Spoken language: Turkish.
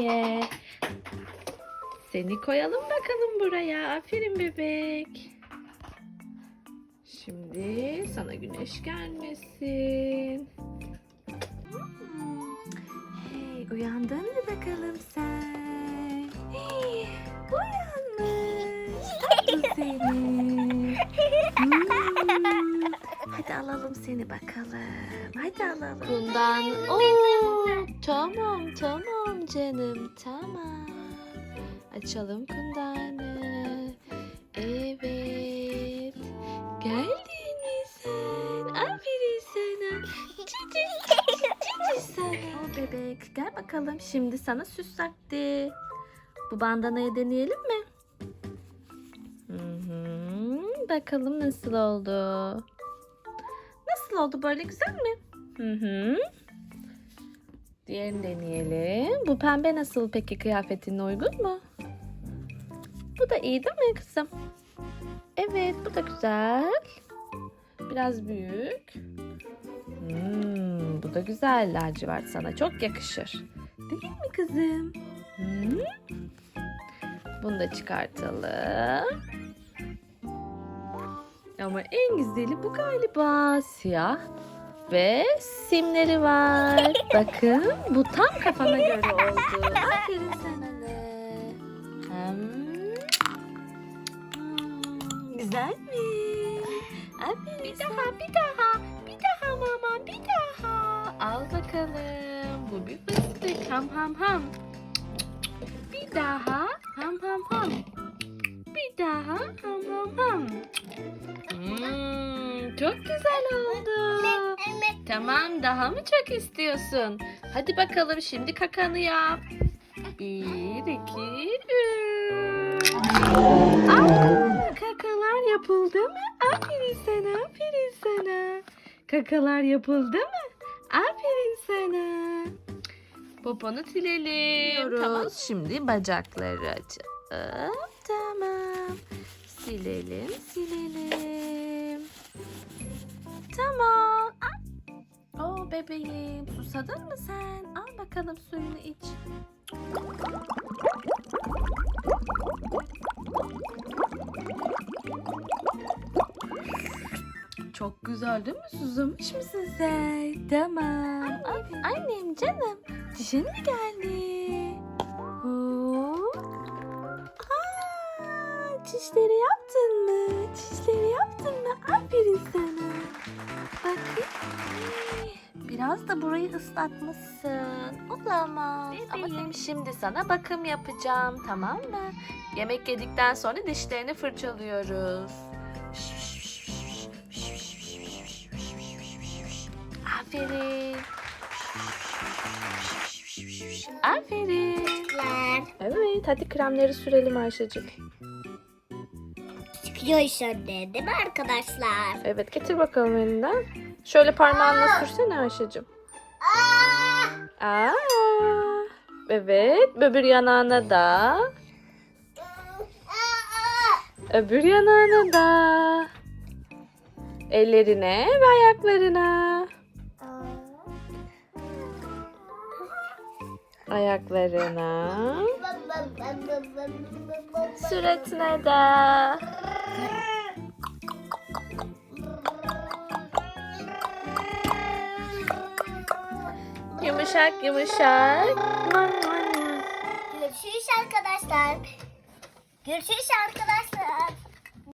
Ye. Seni koyalım bakalım buraya. Aferin bebek. Şimdi sana güneş gelmesin. Hey, uyandın mı bakalım sen? Hadi alalım seni bakalım. Hadi alalım. Bundan. Oo, tamam tamam canım tamam. Açalım kundanı. Evet. Geldin mi sen? Aferin sana. Cici cici sana. O bebek gel bakalım şimdi sana süs vakti. Bu bandanayı deneyelim mi? Hı hı. Bakalım nasıl oldu. Nasıl oldu böyle güzel mi? Hı hı. Diğerini deneyelim. Bu pembe nasıl peki kıyafetinle uygun mu? Bu da iyi değil mi kızım? Evet bu da güzel. Biraz büyük. Hmm, bu da güzel lacivert sana çok yakışır. Değil mi kızım? Hı? Bunu da çıkartalım. Ama en güzeli bu galiba. Siyah ve simleri var. Bakın bu tam kafana göre oldu. Aferin sana de. Hem... Hmm, Güzel mi? Aferin bir daha, bir daha, bir daha mama, bir daha. Al bakalım. Bu bir fıstık. Ham ham ham. Bir daha. Ham ham ham. Bir daha. Ham ham. Hmm, çok güzel oldu. Tamam daha mı çok istiyorsun? Hadi bakalım şimdi kakanı yap. Bir, iki, üç. Aa, kakalar yapıldı mı? Aferin sana, aferin sana. Kakalar yapıldı mı? Aferin sana. Poponu silelim. Tamam. Şimdi bacakları açalım. Tamam. Silelim, silelim. Tamam. Aa, Oo bebeğim, susadın mı sen? Al bakalım suyunu iç. Çok güzel değil mi? Susamış mısın sen? Tamam. Annem, annem canım. Dişin mi geldi? Hop. Çişleri yaptın mı? Çişleri yaptın mı? Aferin sana. Bakın. Biraz da burayı ıslatmışsın. Olamaz. Ama benim şimdi sana bakım yapacağım. Tamam mı? Yemek yedikten sonra dişlerini fırçalıyoruz. Aferin. Aferin. Evet hadi kremleri sürelim Ayşe'cim. İş önüne değil mi arkadaşlar? Evet getir bakalım elinden. Şöyle parmağınla sürsene Ayşe'cim. Aa, evet öbür yanağına da. Öbür yanağına da. Ellerine ve ayaklarına. Ayaklarına. Suratına da. Yumuşak yumuşak. Görüşürüz arkadaşlar. Görüşürüz arkadaşlar.